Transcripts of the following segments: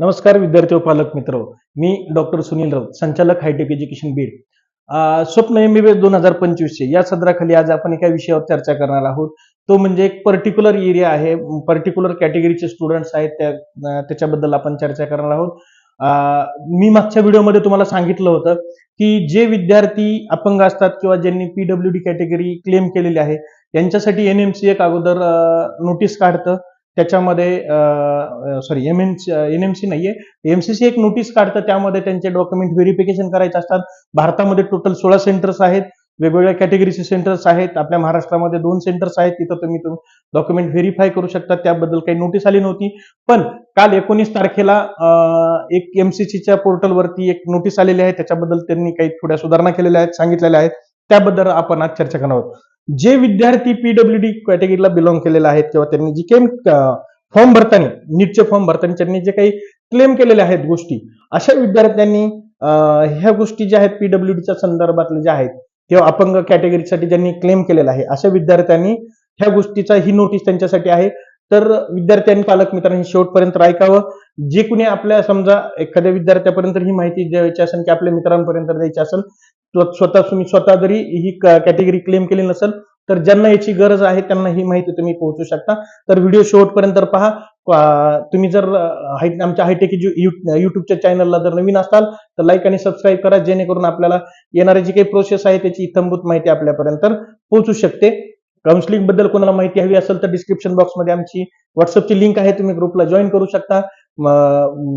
नमस्कार विद्यार्थी व पालक मित्र. मी डॉक्टर सुनील राऊत संचालक हायटेक एज्युकेशन बीड. स्वप्न एम बी दोन हजार पंचवीसचे या सदराखाली आज आपण एका विषयावर चर्चा करणार आहोत. तो म्हणजे एक पर्टिक्युलर एरिया आहे पर्टिक्युलर कॅटेगरीचे स्टुडंट्स आहेत त्या त्याच्याबद्दल आपण चर्चा करणार आहोत. मी मागच्या व्हिडिओमध्ये तुम्हाला सांगितलं होतं की जे विद्यार्थी अपंग असतात किंवा ज्यांनी पीडब्ल्यू डी कॅटेगरी क्लेम केलेली आहे त्यांच्यासाठी एनएमसी एक अगोदर नोटीस काढतं. त्याच्यामध्ये sorry M N N M C नाहीये. एमसीसी एक नोटीस काढतं त्यामध्ये त्यांचे डॉक्युमेंट व्हेरिफिकेशन करायचे असतात. भारतामध्ये टोटल सोळा सेंटर्स आहेत. वेगवेगळ्या कॅटेगरीचे सेंटर्स आहेत. आपल्या महाराष्ट्रामध्ये दोन सेंटर्स आहेत. तिथं तुम्ही डॉक्युमेंट व्हेरीफाय करू शकता. त्याबद्दल काही नोटीस आली नव्हती. पण काल एकोणीस तारखेला एक एमसीसीच्या पोर्टलवरती एक नोटीस आलेली आहे. त्याच्याबद्दल त्यांनी काही थोड्या सुधारणा केलेल्या आहेत सांगितलेल्या आहेत. त्याबद्दल आपण आज चर्चा करणार आहोत. जे विद्यार्थी पीडब्ल्यू डी कॅटेगरीला बिलॉंग केलेले आहेत किंवा त्यांनी जे केम फॉर्म भरताना नीटचे फॉर्म भरताना त्यांनी जे काही क्लेम केलेले आहेत गोष्टी अशा विद्यार्थ्यांनी ह्या गोष्टी ज्या आहेत पीडब्ल्यू डीच्या संदर्भातल्या ज्या आहेत किंवा अपंग कॅटेगरीसाठी ज्यांनी क्लेम केलेला आहे अशा विद्यार्थ्यांनी ह्या गोष्टीचा ही नोटीस त्यांच्यासाठी आहे. तर विद्यार्थ्यांनी पालक मित्रांनी शेवटपर्यंत ऐकावं. जे कुणी आपल्या समजा एखाद्या विद्यार्थ्यापर्यंत ही माहिती द्यायची असेल की आपल्या मित्रांपर्यंत द्यायची असेल स्वतः तुम्ही स्वतः जरी ही कॅटेगरी क्लेम केली नसेल तर ज्यांना याची गरज आहे त्यांना ही माहिती तुम्ही पोहोचू शकता. तर व्हिडिओ शेवटपर्यंत पहा. तुम्ही जर आमच्या हायटेक युट्यूबच्या चॅनलला जर नवीन असाल तर लाईक आणि सबस्क्राईब करा जेणेकरून आपल्याला येणारी जी काही प्रोसेस आहे त्याची इथंभूत माहिती आपल्यापर्यंत पोहोचू शकते. काउन्सिलिंगबद्दल कोणाला माहिती हवी असेल तर डिस्क्रिप्शन बॉक्समध्ये आमची व्हॉट्सअपची लिंक आहे तुम्ही ग्रुपला जॉईन करू शकता.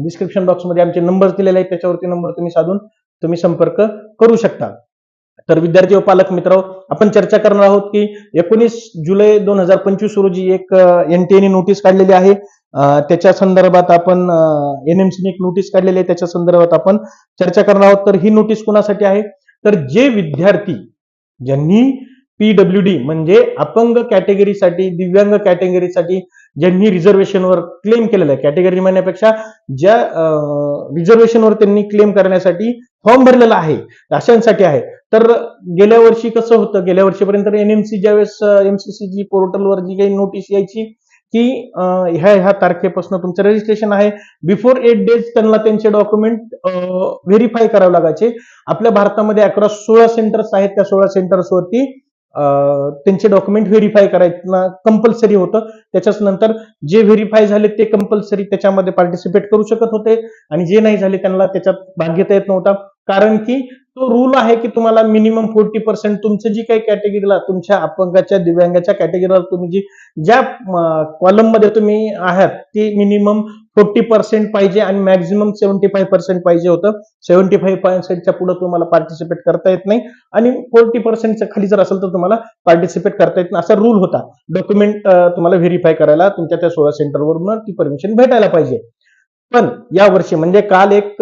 डिस्क्रिप्शन बॉक्समध्ये आमचे नंबर दिलेले आहेत त्याच्यावरती नंबर तुम्ही साधून तुम्ही संपर्क करू शकता. तर विद्यार्थी व पालक मित्र आपण चर्चा करणार आहोत की एकोणीस जुलै दोन हजार पंचवीस रोजी एक एनटीएने नोटीस काढलेली आहे. त्याच्या संदर्भात आपण एनएमसीने एक नोटीस काढलेली आहे. त्याच्या संदर्भात आपण चर्चा करणार आहोत. तर ही नोटीस कोणासाठी आहे? तर जे विद्यार्थी ज्यांनी पीडब्ल्यू डी म्हणजे अपंग कॅटेगरीसाठी दिव्यांग कॅटेगरीसाठी ज्यांनी रिझर्वेशनवर क्लेम केलेलं आहे. कॅटेगरी म्हणण्यापेक्षा ज्या रिझर्वेशनवर त्यांनी क्लेम करण्यासाठी फॉर्म भरलेला आहे अशांसाठी आहे. तर गेल्या वर्षी कसं होतं? गेल्या वर्षीपर्यंत एनएमसी ज्यावेळेस एमसीसी जी पोर्टलवर जी काही नोटीस यायची की ह्या ह्या तारखेपासून तुमचं रजिस्ट्रेशन आहे. बिफोर एट डेज त्यांना त्यांचे डॉक्युमेंट व्हेरीफाय करावे लागायचे. आपल्या भारतामध्ये अक्रॉस सोळा सेंटर्स आहेत. त्या सोळा सेंटर्सवरती अं, त्यांचे डॉक्युमेंट व्हेरीफाय करायचं कंपल्सरी होतं. त्याच्याच नंतर जे व्हेरीफाय झाले ते कंपल्सरी त्याच्यामध्ये पार्टिसिपेट करू शकत होते. आणि जे नाही झाले त्यांना त्याच्यात भाग घेता येत नव्हता. कारण की तो रूल आहे की तुम्हाला मिनिमम फोर्टी पर्सेंट तुमचं जी काही कॅटेगरीला तुमच्या अपंगाच्या दिव्यांगाच्या कॅटेगरीला तुम्ही जी ज्या कॉलममध्ये तुम्ही आहात ती मिनिमम फोर्टी पर्सेंट पाहिजे आणि मॅक्झिमम सेव्हन्टी फाईव्ह पर्सेंट पाहिजे होतं. सेव्हन्टी फाईव्ह पर्सेंटच्या पुढे तुम्हाला पार्टिसिपेट करता येत नाही. आणि फोर्टी पर्सेंटच्या खाली जर असेल तर तुम्हाला पार्टिसिपेट करता येत नाही. असा रूल होता. डॉक्युमेंट तुम्हाला व्हेरीफाय करायला तुमच्या त्या सोळा सेंटरवरून ती परमिशन भेटायला पाहिजे. पण या वर्षी म्हणजे काल एक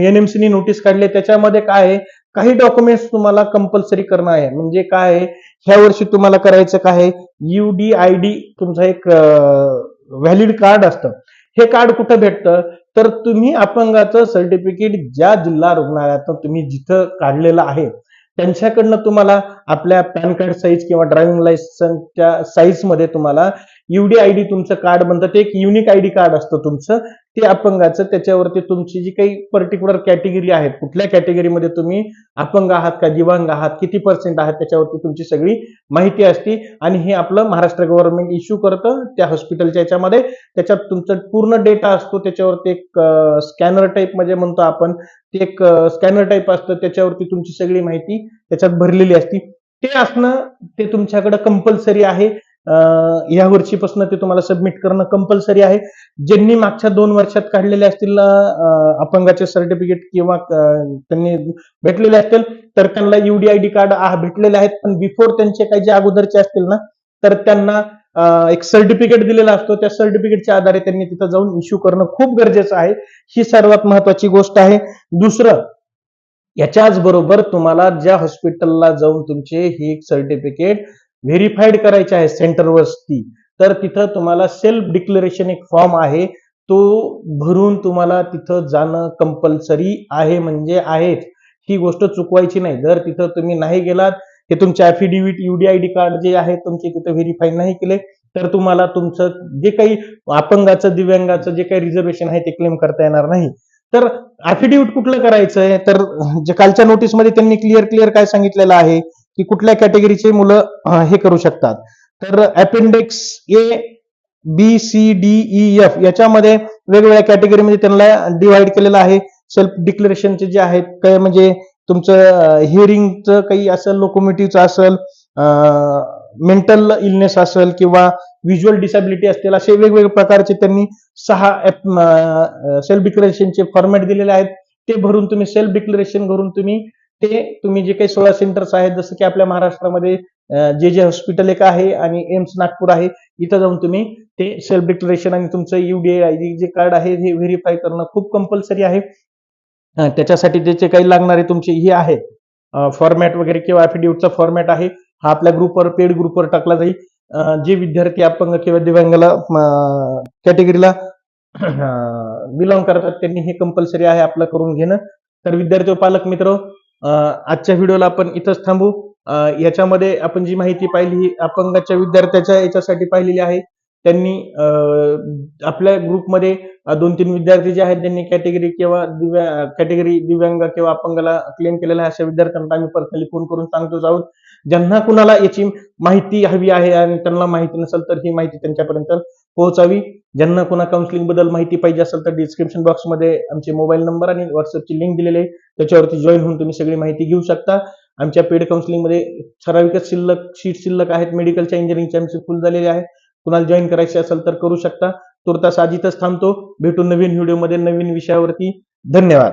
एनएमसीनी नोटीस काढली. त्याच्यामध्ये काय आहे? काही डॉक्युमेंट्स तुम्हाला कंपल्सरी करणं आहे. म्हणजे काय आहे? ह्या वर्षी तुम्हाला करायचं काय आहे? युडी आय डी तुमचं एक व्हॅलिड कार्ड असतं. हे कार्ड कुठं भेटतं? तर तुम्ही अपंगाचं सर्टिफिकेट ज्या जिल्हा रुग्णालयात तुम्ही जिथं काढलेलं आहे त्यांच्याकडनं तुम्हाला आपल्या पॅन कार्ड साईज किंवा ड्रायव्हिंग लायसन्सच्या साईजमध्ये तुम्हाला युडी आय डी तुमचं कार्ड बनतं. ते एक युनिक आय डी कार्ड असतं तुमचं. ते अपंगाचं त्याच्यावरती तुमची जी काही पर्टिक्युलर कॅटेगरी आहेत कुठल्या कॅटेगरीमध्ये तुम्ही अपंग आहात का दिव्यांग आहात किती पर्सेंट आहात त्याच्यावरती तुमची सगळी माहिती असते. आणि हे आपलं महाराष्ट्र गव्हर्नमेंट इश्यू करतं त्या हॉस्पिटलच्या याच्यामध्ये. त्याच्यात तुमचा पूर्ण डेटा असतो त्याच्यावरती एक स्कॅनर टाईप म्हणजे म्हणतो आपण ते एक स्कॅनर टाईप असतं त्याच्यावरती तुमची सगळी माहिती त्याच्यात भरलेली असती. ते असणं ते तुमच्याकडे कंपल्सरी आहे. अं, या वर्षीपासून ते तुम्हाला सबमिट करणं कंपल्सरी आहे. ज्यांनी मागच्या दोन वर्षात काढलेले असतील अपंगाचे सर्टिफिकेट किंवा त्यांनी भेटलेले असतील तर त्यांना युडीआयडी कार्ड भेटलेले आहेत. पण बिफोर त्यांचे काही जे अगोदरचे असतील ना तर त्यांना एक सर्टिफिकेट दिलेला असतो. त्या सर्टिफिकेटच्या आधारे त्यांनी तिथं जाऊन इश्यू करणं खूप गरजेचं आहे. ही सर्वात महत्वाची गोष्ट आहे. दुसरं याच्याच बरोबर तुम्हाला ज्या हॉस्पिटलला जाऊन तुमचे हे सर्टिफिकेट व्हेरीफाईड करायचे आहे सेंटरवरती तर तिथं तुम्हाला सेल्फ डिक्लेरेशन एक फॉर्म आहे. तो भरून तुम्हाला तिथं जाणं कंपल्सरी आहे म्हणजे आहेच. ही गोष्ट चुकवायची नाही. जर तिथं तुम्ही नाही गेलात हे तुमचे अफिडेव्हिट युडीआयडी कार्ड जे आहे तुमचे तिथं व्हेरीफाय नाही केले तर तुम्हाला तुमचं जे काही अपंगाचं दिव्यांगाचं जे काही रिझर्वेशन आहे ते क्लेम करता येणार नाही. तर अफिडेव्हिट कुठलं करायचं आहे तर जे कालच्या नोटीसमध्ये त्यांनी क्लिअर क्लिअर काय सांगितलेलं आहे? की कुठल्या कॅटेगरीचे मुलं हे करू शकतात. तर appendix A B C D E F याच्यामध्ये वेगवेगळ्या कॅटेगरीमध्ये त्यांना डिवाइड केलेलं आहे. सेल्फ डिक्लेरेशनचे जे आहेत काय म्हणजे तुमचं हिअरिंगचं काही असेल लोकोमेटिव्हचं असेल मेंटल इलनेस असेल किंवा व्हिज्युअल डिसॅबिलिटी असतील असे वेगवेगळे प्रकारचे त्यांनी सहा सेल्फ डिक्लेरेशनचे फॉर्मॅट दिलेले आहेत. ते भरून तुम्ही सेल्फ डिक्लेरेशन भरून तुम्ही ते तुम्ही जे काही सोळा सेंटर्स आहेत जसं की आपल्या महाराष्ट्रामध्ये जे जे हॉस्पिटल एक आहे आणि एम्स नागपूर आहे इथं जाऊन तुम्ही ते सेल्फ डिक्लेरेशन आणि तुमचं युडीए आय डी जे कार्ड आहे हे व्हेरीफाय करणं खूप कंपल्सरी आहे. त्याच्यासाठी त्याच्यासाठी जे काही लागणारे तुमचे हे आहे. फॉर्मॅट वगैरे किंवा अफिडेव्हिटचा फॉर्मॅट आहे. हा आपल्या ग्रुपवर पेड ग्रुपवर टाकला जाईल. जे विद्यार्थी अपंग किंवा दिव्यांगाला कॅटेगरीला बिलॉंग करतात त्यांनी हे कंपल्सरी आहे आपलं करून घेणं. तर विद्यार्थी पालक मित्र आजच्या व्हिडिओला आपण इथंच थांबू. याच्यामध्ये आपण जी माहिती पाहिली ही अपंगाच्या विद्यार्थ्याच्या याच्यासाठी पाहिलेली आहे. त्यांनी आपल्या ग्रुपमध्ये दोन तीन विद्यार्थी जे आहेत त्यांनी कॅटेगरी किंवा दिव्या कॅटेगरी दिव्यांग किंवा अपंगाला क्लेम केलेला आहे अशा विद्यार्थ्यांना आम्ही पर्सनली फोन करून सांगतो आहोत ज्यांना कुणाला याची माहिती हवी आहे आणि त्यांना माहिती नसेल तर ही माहिती त्यांच्यापर्यंत पोहोचावी. ज्यांना कुणा काउन्सिलिंगबद्दल माहिती पाहिजे असेल तर डिस्क्रिप्शन बॉक्समध्ये आमचे मोबाईल नंबर आणि व्हॉट्सअपची लिंक दिलेली आहे. त्याच्यावरती जॉईन होऊन तुम्ही सगळी माहिती घेऊ शकता. आमच्या पेड काउन्सिलिंगमध्ये ठराविकच शिल्लक सीट शिल्लक आहेत. मेडिकलच्या इंजिनिअरिंगचे आमचे फुल झालेले आहेत कुणाला जॉईन करायचे असेल तर करू शकता. तुर्तास आजीतच थांबतो. भेटून नवीन व्हिडिओमध्ये नवीन विषयावरती. धन्यवाद.